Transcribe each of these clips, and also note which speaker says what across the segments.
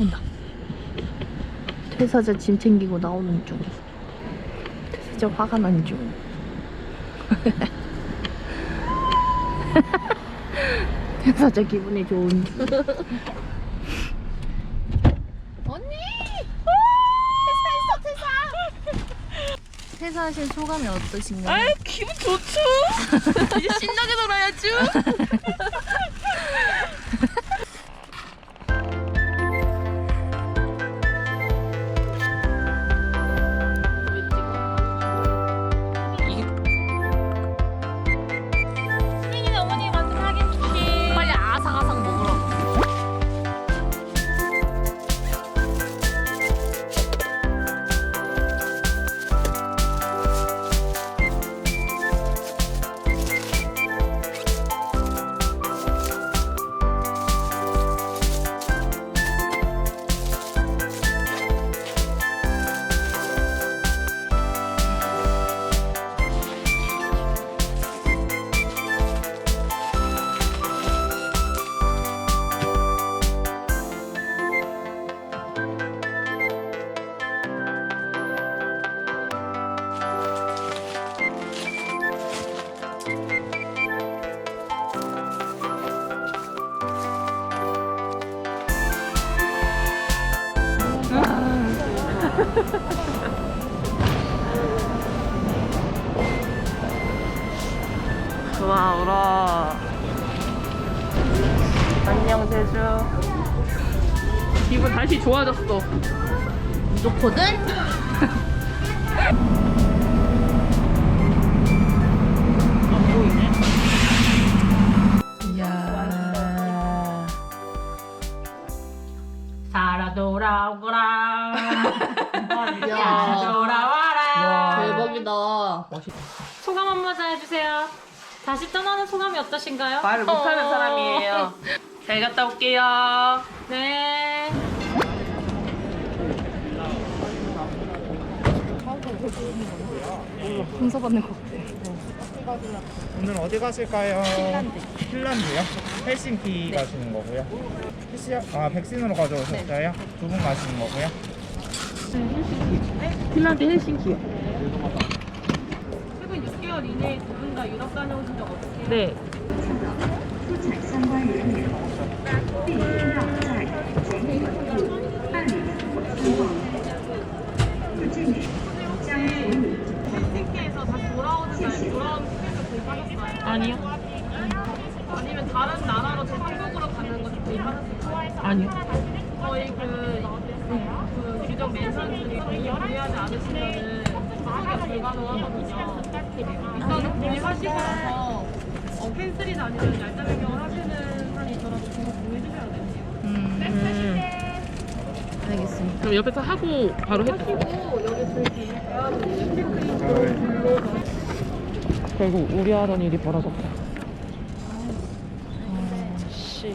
Speaker 1: 온다. 퇴사자 짐 챙기고 나오는 중. 퇴사자 화가 난 중. 퇴사자 기분이 좋은 중. 언니! 퇴사했어, 퇴사! 퇴사하신 소감이 어떠신가요?
Speaker 2: 아유 기분 좋죠. 이제 신나게 놀아야죠. 좋아 울어. 안녕 제주. 기분 다시 좋아졌어.
Speaker 1: 좋거든?
Speaker 2: 안 보이네.
Speaker 1: 이야.
Speaker 2: 살아 돌아오거라.
Speaker 1: 야.
Speaker 2: 돌아와라.
Speaker 1: 대박이다.
Speaker 3: 소감 한마디 해주세요. 다시 떠나는 소감이 어떠신가요?
Speaker 2: 말을 못하는 사람이에요. 잘 갔다 올게요.
Speaker 3: 네.
Speaker 1: 공서받는 것 같아.
Speaker 4: 오늘 어디 가실까요? 핀란드. 핀란드요? 헬싱키 가시는 거고요. PCR, 아 백신으로 가져오셨어요? 두 분 가시는 거고요.
Speaker 2: 핀란드 헬싱키요.
Speaker 3: 최근 6개월 이내에 다녀오신 적 없으세요?
Speaker 2: 네.
Speaker 3: 헬싱키에서 다 돌아오는 날 돌아온 티켓을 구입하셨어요?
Speaker 2: 아니요.
Speaker 3: 아니면 다른 나라로 재상륙으로 가는 것도 구입하셨어요?
Speaker 2: 아니요.
Speaker 3: 저희 그, 그 규정 멘션 중에 구입하지 않으시면은 일단은 구매하시고 나서 어, 캔슬이나 아니면 얄짜 변경을 하시는 한이 있더라도 그거 공유해주셔야 돼요.
Speaker 2: 음.
Speaker 1: 알겠습니다.
Speaker 2: 그럼 옆에서 하고 바로 해도
Speaker 3: 그리고 여기 저기
Speaker 2: 결국 우리 하던 일이 벌어졌다. 씨.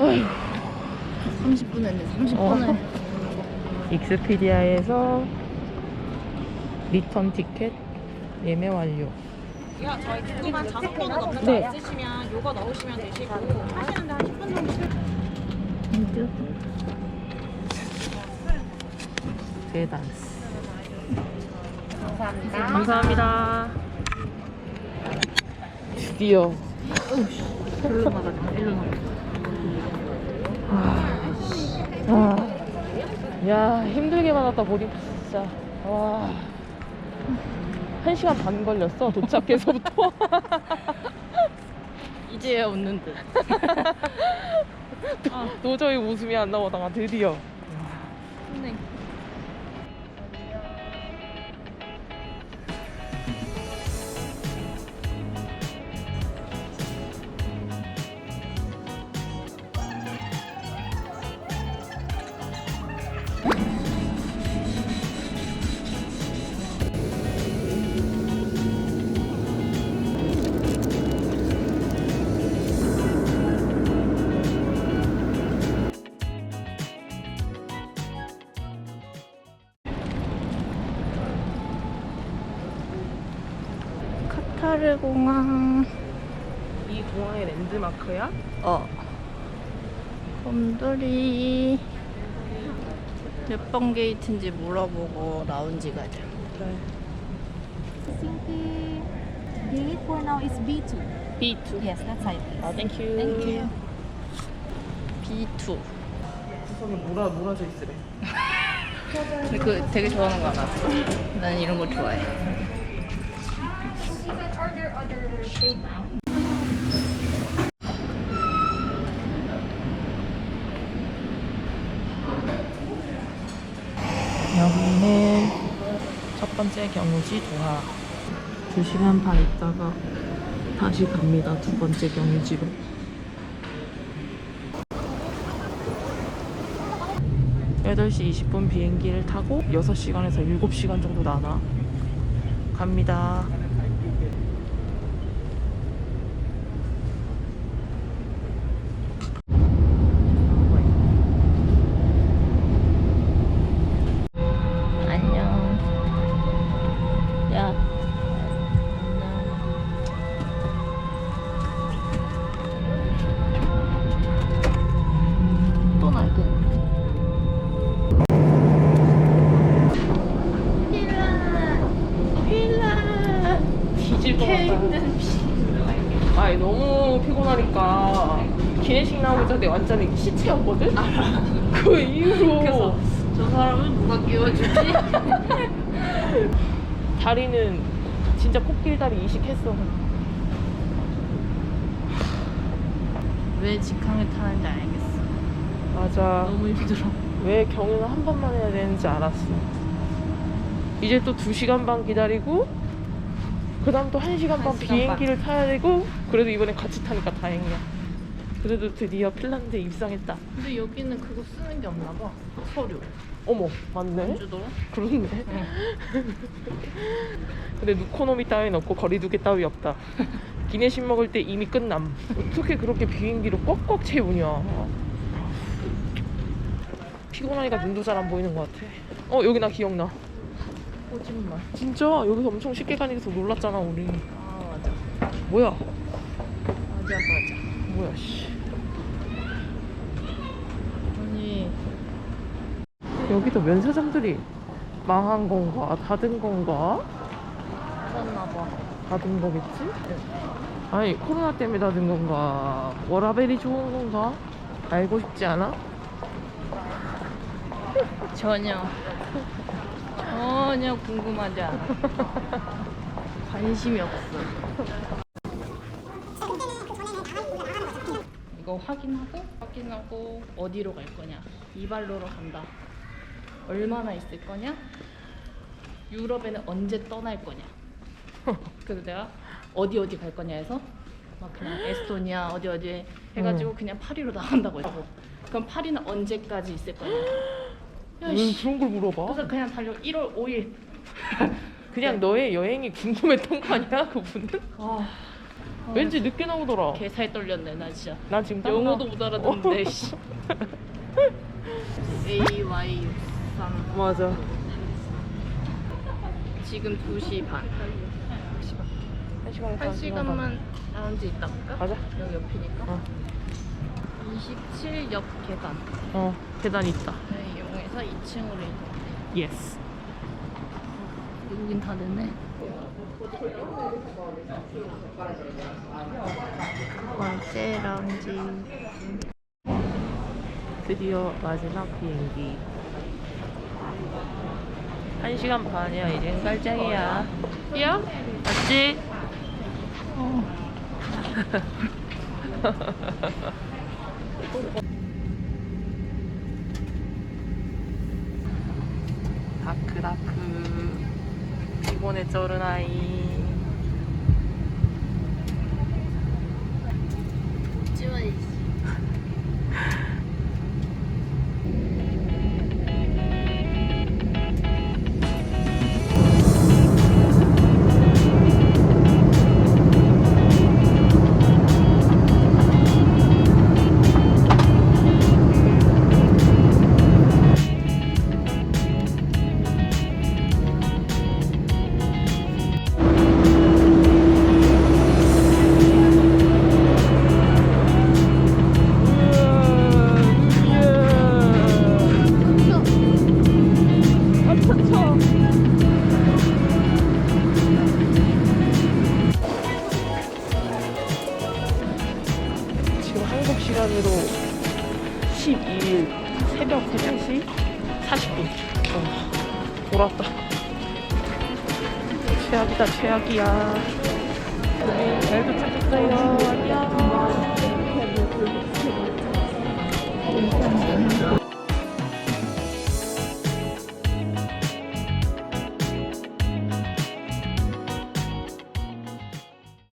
Speaker 2: 아휴.
Speaker 1: 30분 했네, 30분을.
Speaker 2: 익스피디아에서 리턴 티켓 예매 완료.
Speaker 3: 야, 저희 궁금한 자석 번호
Speaker 2: 네.
Speaker 3: 거 있으시면 요거 넣으시면 되시고 하시는데 한 10분 정도
Speaker 2: 대단스. 감사합니다. 감사합니다. 드디어.
Speaker 1: 일로 나가자, 일로 나가자.
Speaker 2: 아, 야 힘들게 받았다 보리 진짜. 와. 한 시간 반 걸렸어 도착해서부터.
Speaker 1: 이제야 웃는 듯.
Speaker 2: 도저히 웃음이 안 나오다가 드디어.
Speaker 1: 네. 카타르 공항.
Speaker 2: 이 공항의 랜드마크야?
Speaker 1: 어. 곰돌이. 몇 번 게이트인지 물어보고 라운지 가자.
Speaker 5: Helsinki gate for now is B2.
Speaker 1: B2.
Speaker 5: Yes, that's side.
Speaker 1: 아, 땡큐.
Speaker 5: Thank you.
Speaker 1: B2.
Speaker 2: 구석에 몰아, 몰아져 있으래.
Speaker 1: 근데 그 되게 좋아하는 거 알았어. 난 이런 거 좋아해.
Speaker 2: 여기는 첫 번째 경유지 도하. 2시간 반 있다가 다시 갑니다. 두 번째 경유지로. 여덟 시 20분 비행기를 타고 6시간에서 7시간 정도 나나 갑니다. 기내식 나오기 전에 완전 시체였거든? 그 이후로
Speaker 1: 저 사람은 누가 끼워주지?
Speaker 2: 다리는 진짜 코끼리 다리 이식했어.
Speaker 1: 왜 직항을 타는지 알겠어.
Speaker 2: 맞아.
Speaker 1: 너무 힘들어.
Speaker 2: 왜 경유는 한 번만 해야 되는지 알았어. 이제 또 2시간 반 기다리고 그 다음 또 1시간 반
Speaker 1: 1시간
Speaker 2: 비행기를 타야 되고 그래도 이번엔 같이 타니까 다행이야. 그래도 드디어 핀란드에 입성했다.
Speaker 1: 근데 여기는 그거 쓰는 게 없나 봐. 서류.
Speaker 2: 어머, 맞네.
Speaker 1: 안 주더라?
Speaker 2: 그렇네. 근데 누코노미 따윈 없고 거리두기 따위 없다. 기내식 먹을 때 이미 끝남. 어떻게 그렇게 비행기를 꽉꽉 채우냐. 피곤하니까 눈도 잘 안 보이는 것 같아. 어 여기 나 기억나.
Speaker 1: 거짓말.
Speaker 2: 진짜 여기서 엄청 쉽게 가니까 놀랐잖아 우리.
Speaker 1: 아 맞아.
Speaker 2: 뭐야?
Speaker 1: 맞아 맞아.
Speaker 2: 뭐야 씨.
Speaker 1: 아니
Speaker 2: 여기도 면세점들이 망한 건가 닫은 건가?
Speaker 1: 샀나 봐.
Speaker 2: 닫은 거겠지? 아니 코로나 때문에 닫은 건가 워라벨이 좋은 건가? 알고 싶지 않아?
Speaker 1: 전혀 전혀 궁금하지 않아. 관심이 없어. 이거 확인하고 확인하고 어디로 갈 거냐? 이발로로 간다. 얼마나 있을 거냐? 유럽에는 언제 떠날 거냐? 그래서 내가 어디 어디 갈 거냐 해서 막 그냥 에스토니아 어디 어디 해가지고 그냥 파리로 나간다고 했고 그럼 파리는 언제까지 있을 거냐? 야,
Speaker 2: 왜
Speaker 1: 씨.
Speaker 2: 그런 걸 물어봐?
Speaker 1: 그래서 그냥 달려 1월 5일.
Speaker 2: 그냥 너의 여행이 궁금했던 거 아니야 그분은?
Speaker 1: 아,
Speaker 2: 왠지 늦게 나오더라
Speaker 1: 개살 떨렸네 나 진짜.
Speaker 2: 난 지금 땀 나.
Speaker 1: 영어도 못 알아듣는데. 씨. AY 63
Speaker 2: 맞아
Speaker 1: 지금 2시 반.
Speaker 2: 한 시간에
Speaker 1: 한 시간만 라운지 있다 볼까?
Speaker 2: 가자.
Speaker 1: 여기 옆이니까.
Speaker 2: 어.
Speaker 1: 27옆 계단.
Speaker 2: 어 계단 있다
Speaker 1: 네, 이용해서 2층으로 이동.
Speaker 2: 예스
Speaker 1: 외국인 다 됐네. 라운지.
Speaker 2: 드디어 마지막 비행기 1시간 반이야 이젠 깔짝이야 야? 맞지? 다크다크 피곤해 쩔은 아이 돌아왔다. 최악이다 최악이야. 잘 도착했어요. 안녕.